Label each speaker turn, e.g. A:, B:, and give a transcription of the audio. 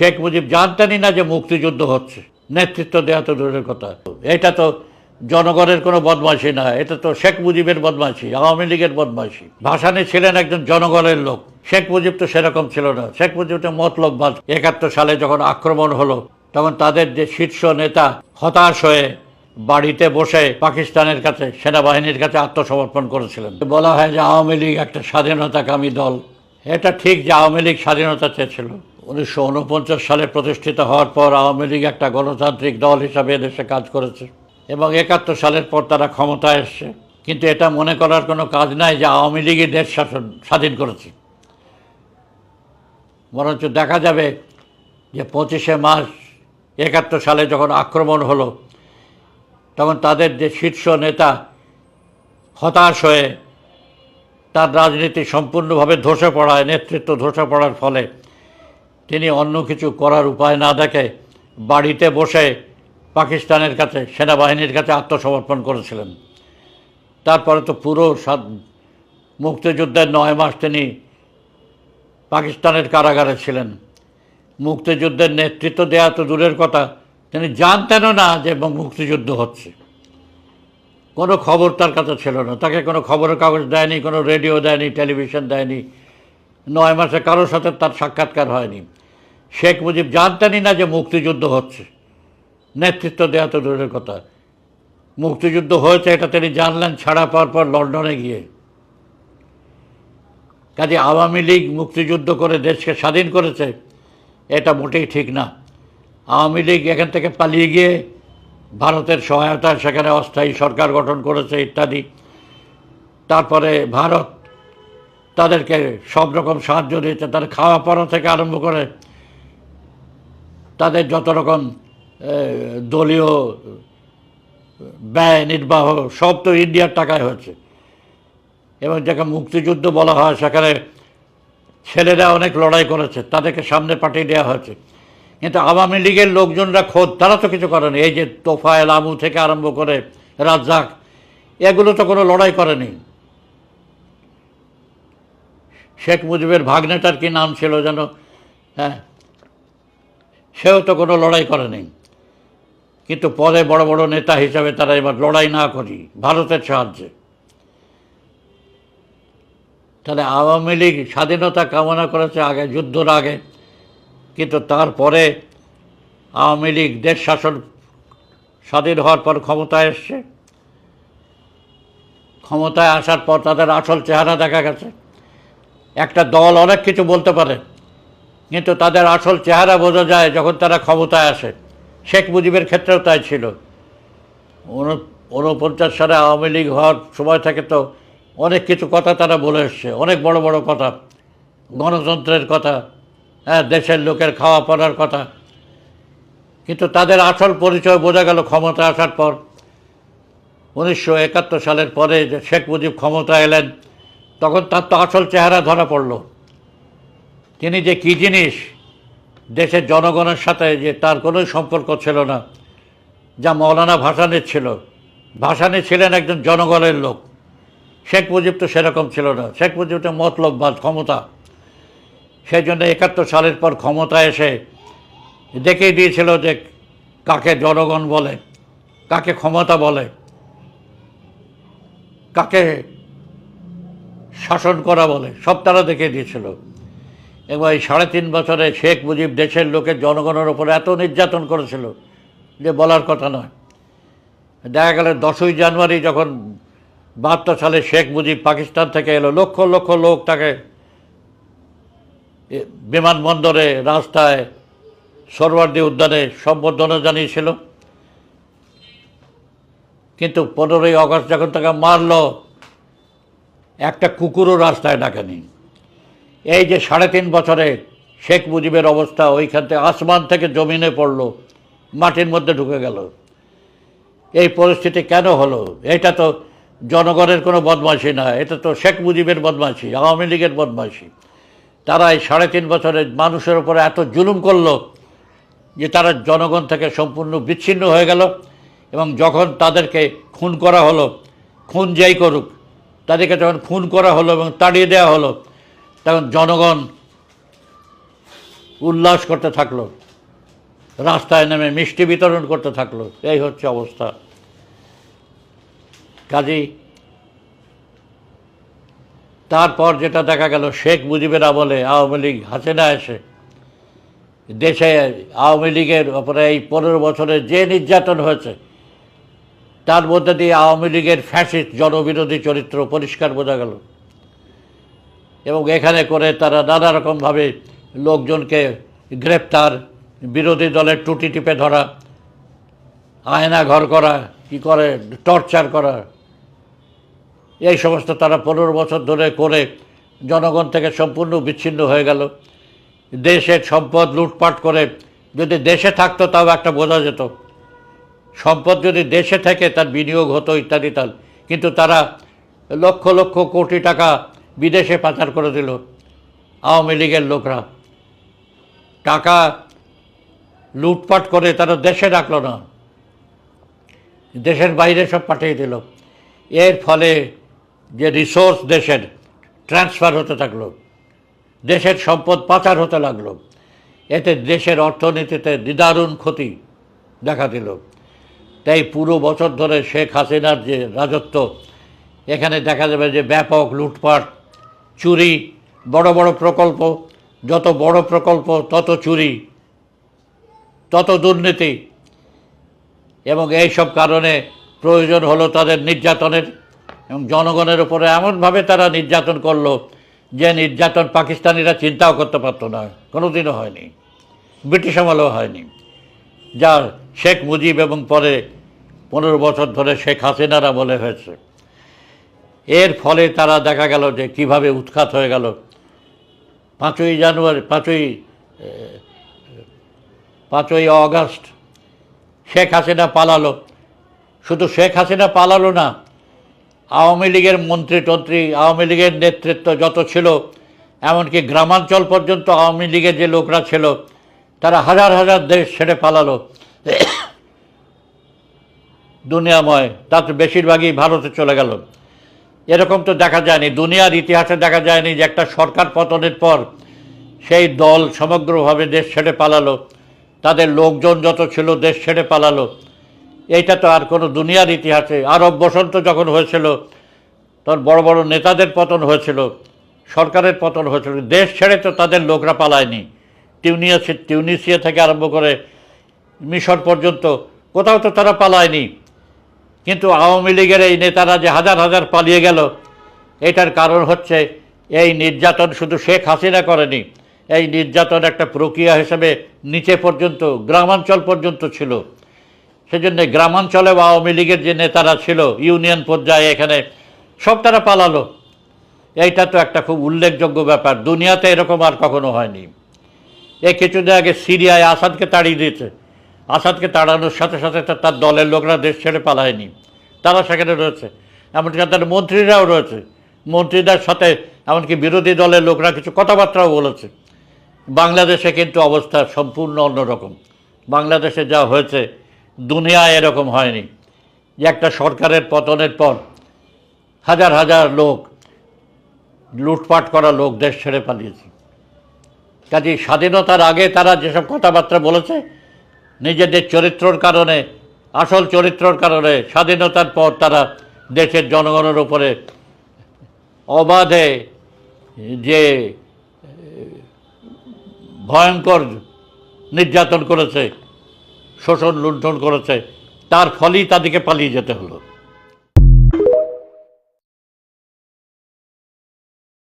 A: শেখ মুজিব জানতেনই না যে মুক্তিযুদ্ধ হচ্ছে। নেতৃত্ব দেওয়া তো দূরের কথা। এটা তো জনগণের কোনো বদমাইশি না, এটা তো শেখ মুজিবের বদমাইশি আওয়ামী লীগের বদমাইশি ভাসানী ছিলেন একজন জনগণের লোক। শেখ মুজিব তো সেরকম ছিল না। শেখ মুজিব তো মতলব বাজ একাত্তর সালে যখন আক্রমণ হলো, তখন তাদের যে শীর্ষ নেতা হতাশ হয়ে বাড়িতে বসে পাকিস্তানের কাছে, সেনাবাহিনীর কাছে আত্মসমর্পণ করেছিলেন। বলা হয় যে আওয়ামী লীগ একটা স্বাধীনতাকামী দল। এটা ঠিক যে আওয়ামী লীগ স্বাধীনতা চেয়েছিল। উনিশশো উনপঞ্চাশ সালে প্রতিষ্ঠিত হওয়ার পর আওয়ামী লীগ একটা গণতান্ত্রিক দল হিসাবে এদেশে কাজ করেছে এবং একাত্তর সালের পর তারা ক্ষমতায় এসছে। কিন্তু এটা মনে করার কোনো কাজ নাই যে আওয়ামী লীগই দেশ শাসন, স্বাধীন করেছে। বরঞ্চ দেখা যাবে যে পঁচিশে মার্চ একাত্তর সালে যখন আক্রমণ হলো, তখন তাদের যে শীর্ষ নেতা হতাশ হয়ে তার রাজনীতি সম্পূর্ণভাবে ধসে পড়ায়, নেতৃত্ব ধসে পড়ার ফলে তিনি অন্য কিছু করার উপায় না দেখে বাড়িতে বসে পাকিস্তানের কাছে, সেনাবাহিনীর কাছে আত্মসমর্পণ করেছিলেন। তারপরে তো পুরো সাত মুক্তিযুদ্ধের নয় মাস তিনি পাকিস্তানের কারাগারে ছিলেন। মুক্তিযুদ্ধের নেতৃত্ব দেওয়া তো দূরের কথা, তিনি জানতেনও না যে মুক্তিযুদ্ধ হচ্ছে। কোনো খবর তার কাছে ছিল না। তাকে কোনো খবরের কাগজ দেয়নি, কোনো রেডিও দেয়নি, টেলিভিশন দেয়নি। নয় মাসে কারোর সাথে তার সাক্ষাৎকার হয়নি। শেখ মুজিব জানতেনই না যে মুক্তিযুদ্ধ হচ্ছে। নেতৃত্ব দেওয়া তো দূরের কথা। মুক্তিযুদ্ধ হয়েছে এটা তিনি জানলেন ছাড়া পাওয়ার পর লন্ডনে গিয়ে। কাজে আওয়ামী লীগ মুক্তিযুদ্ধ করে দেশকে স্বাধীন করেছে, এটা মোটেই ঠিক না। আওয়ামী লীগ এখান থেকে পালিয়ে গিয়ে ভারতের সহায়তায় সেখানে অস্থায়ী সরকার গঠন করেছে ইত্যাদি। তারপরে ভারত তাদেরকে সব রকম সাহায্য দিয়েছে, তাদের খাওয়া পড়া থেকে আরম্ভ করে তাদের যত রকম দলীয় ব্যয়, নির্বাহ, সব তো ইন্ডিয়ার টাকায় হচ্ছে। এবং যাকে মুক্তিযুদ্ধ বলা হয়, সেখানে ছেলেরা অনেক লড়াই করেছে, তাদেরকে সামনে পাঠিয়ে দেওয়া হয়েছে। কিন্তু আওয়ামী লীগের লোকজনরা খোদ, তারা তো কিছু করেনি। এই যে তোফায়েল আমু থেকে আরম্ভ করে রাজ্জাক, এগুলো তো কোনো লড়াই করেনি। শেখ মুজিবের ভাগ্নেটার কি নাম ছিল যেন? হ্যাঁ সেও তো কোনো লড়াই করেনি কিন্তু পরে বড় বড় নেতা হিসাবে তারা এবার লড়াই না করি, ভারতের সাহায্যে। তাহলে আওয়ামী লীগ স্বাধীনতা কামনা করেছে আগে, যুদ্ধর আগে, কিন্তু তারপরে আওয়ামী লীগ দেশ শাসন স্বাধীন হওয়ার পর ক্ষমতায় এসছে। ক্ষমতায় আসার পর তাদের আসল চেহারা দেখা গেছে। একটা দল অনেক কিছু বলতে পারে। কিন্তু তাদের আসল চেহারা বোঝা যায় যখন তারা ক্ষমতায় আসে। শেখ মুজিবের ক্ষেত্রেও তাই ছিল। ঊনপঞ্চাশ সালে আওয়ামী লীগ হওয়ার সময় থেকে তো অনেক কিছু কথা তারা বলে এসছে। অনেক বড় বড় কথা। গণতন্ত্রের কথা হ্যাঁ দেশের লোকের খাওয়া পড়ার কথা। কিন্তু তাদের আসল পরিচয় বোঝা গেল ক্ষমতা আসার পর। উনিশশো একাত্তর সালের পরে যে শেখ মুজিব ক্ষমতা এলেন, তখন তার তো আসল চেহারা ধরা পড়ল। তিনি যে কী জিনিস দেশের জনগণের সাথে যে তার কোনো সম্পর্ক ছিল না, যা মৌলানা ভাসানের ছিল। ভাসানি ছিলেন একজন জনগণের লোক। শেখ মুজিব তো সেরকম ছিল না। শেখ মুজিব তো মতলব বাজ ক্ষমতা। সেই জন্য একাত্তর সালের পর ক্ষমতা এসে দেখিয়ে দিয়েছিল যে কাকে জনগণ বলে, কাকে ক্ষমতা বলে, কাকে শাসন করা বলে, সব তারা দেখিয়ে দিয়েছিল। এবং এই সাড়ে তিন বছরে শেখ মুজিব দেশের লোকের জনগণের ওপর এত নির্যাতন করেছিল যে বলার কথা নয়। দেখা গেল দশই জানুয়ারি যখন বাহাত্তর সালে শেখ মুজিব পাকিস্তান থেকে এলো, লক্ষ লক্ষ লোক তাকে বিমানবন্দরে, রাস্তায় সরওয়ার্দী উদ্যানে সম্বর্ধনা জানিয়েছিল। কিন্তু পনেরোই আগস্ট যখন তাকে মারলো, একটা কুকুরও রাস্তায় ডাকেনি। এই যে সাড়ে তিন বছরে শেখ মুজিবের অবস্থা, ওইখান থেকে আসমান থেকে জমিনে পড়ল, মাটির মধ্যে ঢুকে গেল। এই পরিস্থিতি কেন হলো? এটা তো জনগণের কোনো বদমাইশি না, এটা তো শেখ মুজিবের বদমাইশি আওয়ামী লীগের বদমাইশি তারা এই সাড়ে তিন বছরে মানুষের উপরে এত জুলুম করল যে তারা জনগণ থেকে সম্পূর্ণ বিচ্ছিন্ন হয়ে গেল এবং যখন তাদেরকে খুন করা হলো, খুন যাই করুক, তাদেরকে যখন খুন করা হলো এবং তাড়িয়ে দেওয়া হলো তখন জনগণ উল্লাস করতে থাকল, রাস্তায় নেমে মিষ্টি বিতরণ করতে থাকল, এই হচ্ছে অবস্থা। কাজী তারপর যেটা দেখা গেল, শেখ মুজিবের আমলে আওয়ামী লীগ, হাসিনা এসে দেশে আওয়ামী লীগের ওপরে এই পনেরো বছরে যে নির্যাতন হয়েছে, তার মধ্যে দিয়ে আওয়ামী লীগের ফ্যাসিস্ট জনবিরোধী চরিত্র পরিষ্কার বোঝা গেল। এবং এখানে করে তারা নানা রকমভাবে লোকজনকে গ্রেপ্তার, বিরোধী দলের টুটি টিপে ধরা আয়না ঘর করা, কি করে, টর্চার করা। এই সমস্ত তারা পনেরো বছর ধরে করে জনগণ থেকে সম্পূর্ণ বিচ্ছিন্ন হয়ে গেল। দেশের সম্পদ লুটপাট করে যদি দেশে থাকতো তাও একটা বোঝা যেত। সম্পদ যদি দেশে থেকে তার বিনিয়োগ হতো ইত্যাদি তাল। কিন্তু তারা লক্ষ লক্ষ কোটি টাকা বিদেশে পাচার করে দিল আওয়ামী লীগের লোকরা। টাকা লুটপাট করে তারা দেশে রাখল না। দেশের বাইরে সব পাঠিয়ে দিল। এর ফলে যে রিসোর্স দেশের ট্রান্সফার হতে থাকল, দেশের সম্পদ পাচার হতে লাগল, এতে দেশের অর্থনীতিতে নিদারুণ ক্ষতি দেখা দিল। তাই পুরো বছর ধরে শেখ হাসিনার যে রাজত্ব, এখানে দেখা যাবে যে ব্যাপক লুটপাট চুরি, বড় বড় প্রকল্প, যত বড় প্রকল্প, তত চুরি, তত দুর্নীতি। এবং এই সব কারণে প্রয়োজন হলো তাদের নির্যাতনের। এবং জনগণের উপরে এমনভাবে তারা নির্যাতন করল যে নির্যাতন পাকিস্তানিরা চিন্তাও করতে পারতো না। কোনোদিনও হয়নি। ব্রিটিশ আমলেও হয়নি। যা শেখ মুজিব এবং পরে পনেরো বছর ধরে শেখ হাসিনার আমলে হয়েছে। এর ফলে তারা দেখা গেল যে কীভাবে উৎখাত হয়ে গেল। পাঁচই জানুয়ারি, পাঁচই পাঁচই অগাস্ট শেখ হাসিনা পালালো। শুধু শেখ হাসিনা পালালো না, আওয়ামী লীগের মন্ত্রী টন্ত্রী আওয়ামী লীগের নেতৃত্ব যত ছিল, এমনকি গ্রামাঞ্চল পর্যন্ত আওয়ামী লীগের যে লোকরা ছিল, তারা হাজার হাজার দেশ ছেড়ে পালালো। দুনিয়াময়, তাতে বেশিরভাগই ভারতে চলে গেল। এরকম তো দেখা যায়নি। দুনিয়ার ইতিহাসে দেখা যায়নি যে একটা সরকার পতনের পর সেই দল সমগ্রভাবে দেশ ছেড়ে পালালো। তাদের লোকজন যত ছিল দেশ ছেড়ে পালালো। এইটা তো আর কোনো দুনিয়ার ইতিহাসে। আরব বসন্ত যখন হয়েছিল, তখন বড় বড় নেতাদের পতন হয়েছিল, সরকারের পতন হয়েছিল। দেশ ছেড়ে তো তাদের লোকরা পালায়নি। টিউনিয়া টিউনিসিয়া থেকে আরম্ভ করে মিশর পর্যন্ত কোথাও তো তারা পালায়নি। কিন্তু আওয়ামী লীগের এই নেতারা যে হাজার হাজার পালিয়ে গেল, এটার কারণ হচ্ছে এই নির্যাতন শুধু শেখ হাসিনা করেনি, এই নির্যাতন একটা প্রক্রিয়া হিসেবে নিচে পর্যন্ত, গ্রামাঞ্চল পর্যন্ত ছিল। সেজন্য গ্রামাঞ্চলে আওয়ামী লীগের যে নেতারা ছিল, ইউনিয়ন পর্যায়ে এখানে সব তারা পালালো। এইটা তো একটা খুব উল্লেখযোগ্য ব্যাপার, দুনিয়াতে এরকম আর কখনো হয়নি। এ কিছুদিন আগে সিরিয়ায় আসাদকে তাড়িয়ে দিয়েছে। আসাদকে তাড়ানোর সাথে সাথে তার দলের লোকরা দেশ ছেড়ে পালায়নি। তারা সেখানে রয়েছে। এমনকি তাদের মন্ত্রীরাও রয়েছে। মন্ত্রীদের সাথে এমনকি বিরোধী দলের লোকরা কিছু কথাবার্তাও বলেছে। বাংলাদেশে কিন্তু অবস্থা সম্পূর্ণ অন্যরকম। বাংলাদেশে যা হয়েছে দুনিয়ায় এরকম হয়নি। যে একটা সরকারের পতনের পর হাজার হাজার লোক, লুটপাট করা লোক দেশ ছেড়ে পালিয়েছে। কাজে স্বাধীনতার আগে তারা যেসব কথাবার্তা বলেছে, নিজেদের চরিত্রর কারণে আসল চরিত্রর কারণে স্বাধীনতার পর তারা দেশের জনগণের উপরে অবাধে যে ভয়ঙ্কর নির্যাতন করেছে শোষণ লুণ্ঠন করেছে, তার ফলেই তাদেরকে পালিয়ে যেতে হলো।